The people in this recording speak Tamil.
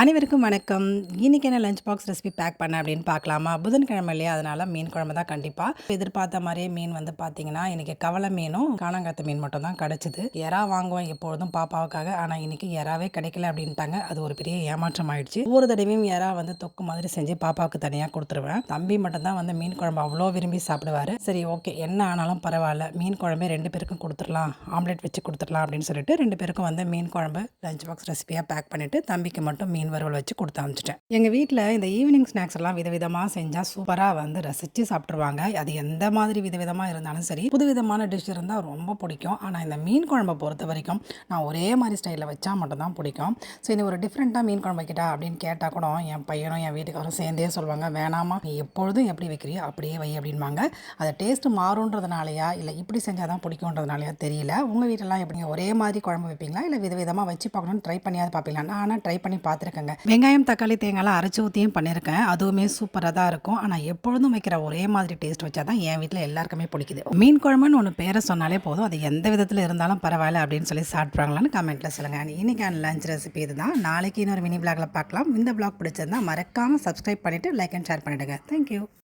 அனைவருக்கும் வணக்கம். இன்றைக்கி என்ன லஞ்ச் பாக்ஸ் ரெசிபி பேக் பண்ண அப்படின்னு பார்க்கலாமா? புதன்கிழமை இல்லையா? அதனால் மீன் குழம்பு தான் கண்டிப்பாக எதிர்பார்த்த மாதிரியே மீன் வந்து பார்த்தீங்கன்னா இன்றைக்கி கவலை மீனும் காணாங்கத்த மீன் மட்டும் தான் கிடச்சிது. எறா வாங்குவேன் எப்பொழுதும் பாப்பாவுக்காக. ஆனால் இன்னைக்கு எறாவே கிடைக்கல அப்படின்ட்டாங்க. அது ஒரு பெரிய ஏமாற்றம் ஆயிடுச்சு. ஒவ்வொரு தடவையும் எறா வந்து தொக்கு மாதிரி செஞ்சு பாப்பாவுக்கு தனியாக கொடுத்துருவேன். தம்பி மட்டும் தான் வந்து மீன் குழம்பு அவ்வளோ விரும்பி சாப்பிடுவாரு. சரி ஓகே என்ன ஆனாலும் பரவாயில்ல. மீன் குழம்பே ரெண்டு பேருக்கும் கொடுத்துடலாம். ஆம்லெட் வச்சு கொடுத்துடலாம் அப்படின்னு சொல்லிட்டு ரெண்டு பேருக்கும் வந்து மீன் குழம்பு லஞ்ச் பாக்ஸ் ரெசிபியாக பேக் பண்ணிட்டு தம்பிக்கு மட்டும் மீன் வறுவல் வச்சு கொடுத்து அனுப்பிச்சிட்டேன் எங்கள் வீட்டில் இந்த ஈவினிங் ஸ்நாக்ஸ் எல்லாம் விதவிதமாக செஞ்சால் சூப்பராக வந்து ரசித்து சாப்பிட்ருவாங்க அது எந்த மாதிரி விதவிதமாக இருந்தாலும் சரி புதுவிதமான டிஷ் இருந்தால் ரொம்ப பிடிக்கும். ஆனால் இந்த மீன் குழம்பை பொறுத்த வரைக்கும் நான் ஒரே மாதிரி ஸ்டைலில் வச்சா மட்டும்தான் பிடிக்கும். ஸோ இந்த ஒரு டிஃப்ரெண்ட்டாக மீன் குழம்பு வைக்கிட்டா அப்படின்னு கேட்டால் கூட என் பையனும் என் வீட்டுக்காரும் சேர்ந்தே சொல்லுவாங்க வேணாமா நீ எப்பொழுதும் எப்படி வைக்கிறியோ அப்படியே வை அப்படின்பாங்க. அதை டேஸ்ட்டு மாறுன்றதுனாலையா இல்லை இப்படி செஞ்சால் தான் பிடிக்குன்றதுனாலையா தெரியல. உங்கள் வீட்டெல்லாம் எப்படிங்க? ஒரே மாதிரி குழம்பு வைப்பீங்களா? இல்லை விதவிதமாக வச்சு பார்க்கணும்னு ட்ரை பண்ணியாவது பார்ப்பீங்களா நான் ஆனால் ட்ரை பண்ணி பார்த்துருக்கேன். பண்ணியிருக்கேங்க வெங்காயம் தக்காளி தேங்காய்லாம் அரைச்சி ஊற்றியும் பண்ணியிருக்கேன் அதுவுமே சூப்பராக தான் இருக்கும். ஆனால் எப்பொழுதும் வைக்கிற ஒரே மாதிரி டேஸ்ட் வச்சா தான் என் வீட்டில் எல்லாருக்குமே பிடிக்குது. மீன் குழம்புன்னு ஒன்று பேரை சொன்னாலே போதும். அது எந்த விதத்தில் இருந்தாலும் பரவாயில்ல அப்படின்னு சொல்லி சாப்பிட்றாங்களான்னு கமெண்ட்டில் சொல்லுங்கள் இன்றைக்கான லஞ்ச் ரெசிபி இதுதான். நாளைக்கு இன்னொரு மினி பிளாகில் பார்க்கலாம். இந்த பிளாக் பிடிச்சிருந்தா மறக்காமல் சப்ஸ்கிரைப் பண்ணிவிட்டு லைக் அண்ட் ஷேர் பண்ணிவிடுங்க தேங்க்யூ